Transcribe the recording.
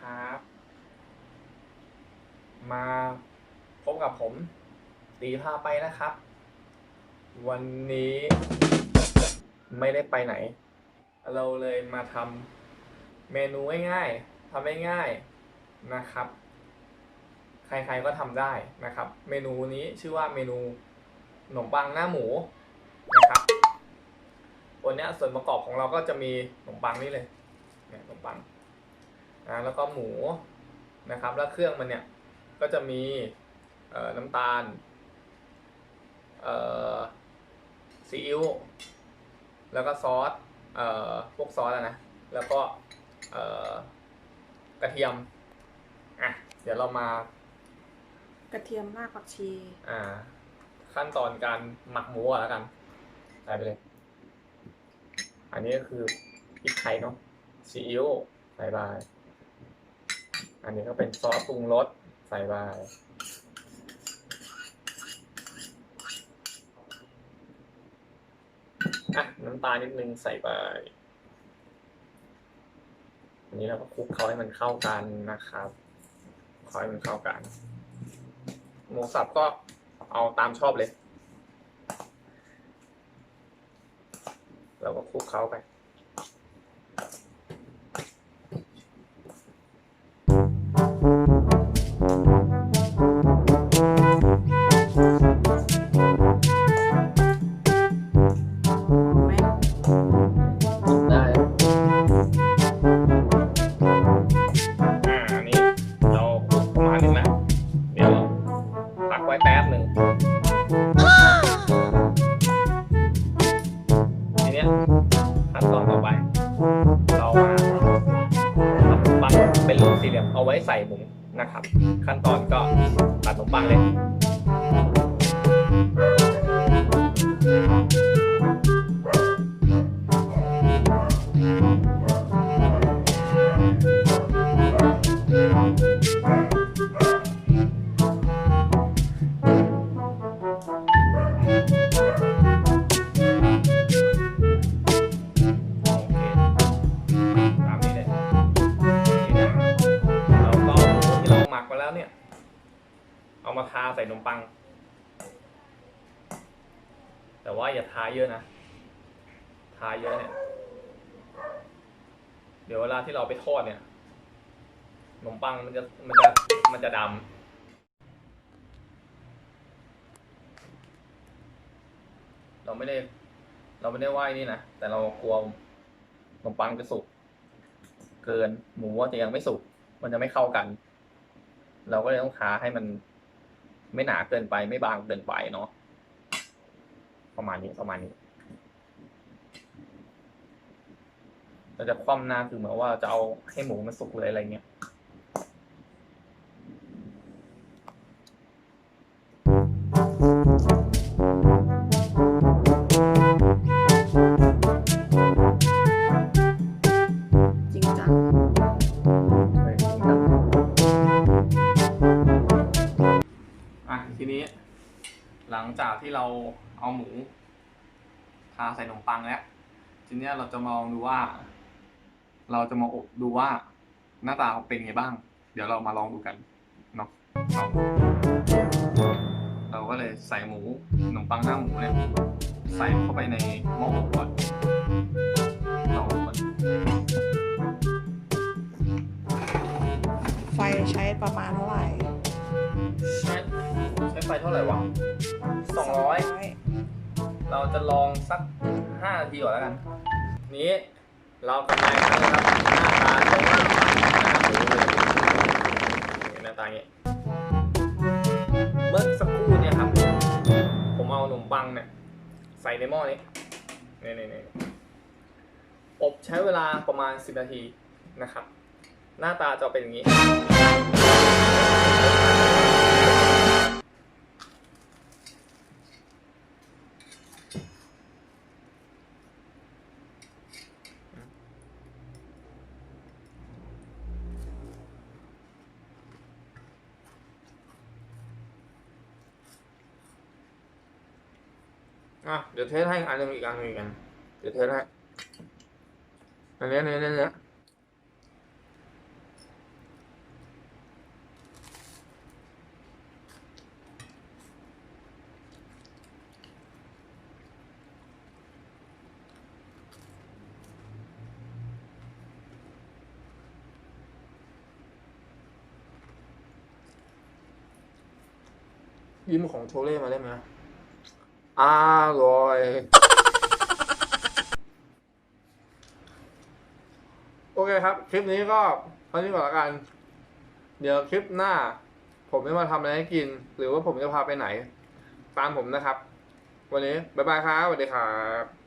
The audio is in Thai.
ครับ มาพบกับผมตีพาไปนะครับ วันนี้ไม่ได้ไปไหน เราเลยมาทำเมนูง่ายๆทำง่ายๆนะครับ ใครๆก็ทำได้นะครับ เมนูนี้ชื่อว่าเมนูขนมปังหน้าหมูนะครับวันนี้ส่วนประกอบของเราก็จะมีขนมปังนี่เลยเนี่ยขนมปัง นะแล้วก็หมูนะครับ แล้วเครื่องมันเนี่ยก็จะมีน้ำตาลซีอิ๊วแล้วก็ซอสพวกซอสอะนะแล้วก็กระเทียมอะเดี๋ยวเรามากระเทียมรากผักชีอ่าขั้นตอนการหมักหมูก่อนแล้วกันใส่ไปเลย อันนี้ก็คือพริกไทยเนาะซีอิ๊วใส่ไป อันนี้ก็เป็นซอสปรุงรสใส่ไปอะน้ำตาลนิดนึงใส่ไปอันนี้เราก็คลุกเขาให้มันเข้ากันนะครับคอยมันเข้ากัน หมูสับก็เอาตามชอบเลย เราก็คลุกเขาไป มาทำขนมปังเป็นรูปสี่เหลี่ยมเอาไว้ใส่หมูนะครับ ขั้นตอนก็ตัดขนมปังเลย มาทาใส่ขนมปัง แต่ว่าอย่าทาเยอะนะ ทาเยอะเนี่ย เดี๋ยวเวลาที่เราไปทอดเนี่ยขนมปังมันจะมันจะมันจะดำเราไม่ได้ เราไม่ได้ไหว้นี่นะ แต่เรากลัวขนมปังจะสุก เกินหมูว่าจะยังไม่สุก มันจะไม่เข้ากัน เราก็เลยต้องทาให้มัน ไม่หนาเกินไปไม่บางเกินไปเนาะประมาณนี้ประมาณนี้เราจะคว่ำหน้าคือเหมือนว่าจะเอาให้หมูมันสุกเลยอะไรเงี้ย ทีนี้ หลังจากที่เราเอาหมูทาใส่ขนมปังแล้วทีเนี้ยเราจะมองดูว่า เราจะมาอบดูว่าหน้าตาเป็นไงบ้าง เดี๋ยวเรามาลองดูกันเนาะลองดูเราก็เลยใส่หมูขนมปังหน้าหมูเนี่ยใส่เข้าไปในหม้ออบก่อนเราอบก่อนไฟใช้ประมาณเท่าไหร่ เท่าไหร่วะสองร้อยเราจะลองสักห้านาทีก่อนแล้วกัน นี้เรากำลังนะครับหน้าตาของขนมปังหน้าหมูเลยนี่หน้าตาอย่างนี้เมื่อสักครู่เนี่ยครับ ผมเอาขนมปังเนี่ยใส่ในหม้อนี้นี่นี่นี่อบใช้เวลาประมาณ 10 นาทีนะครับ หน้าตาจะเป็นอย่างนี้ อะเดี๋ยวเทสให้อันนึงอีกอันนึงกันเดี๋ยวเทสให้อันนี้อันนี้อันนี้ยิ้มของโชเล่มาได้ไหม อร่อย โอเคครับ คลิปนี้ก็เท่านี้ก่อนละกัน เดี๋ยวคลิปหน้า ผมจะมาทำอะไรให้กิน หรือว่าผมจะพาไปไหน ตามผมนะครับ วันนี้ บ๊ายบายครับสวัสดีครับ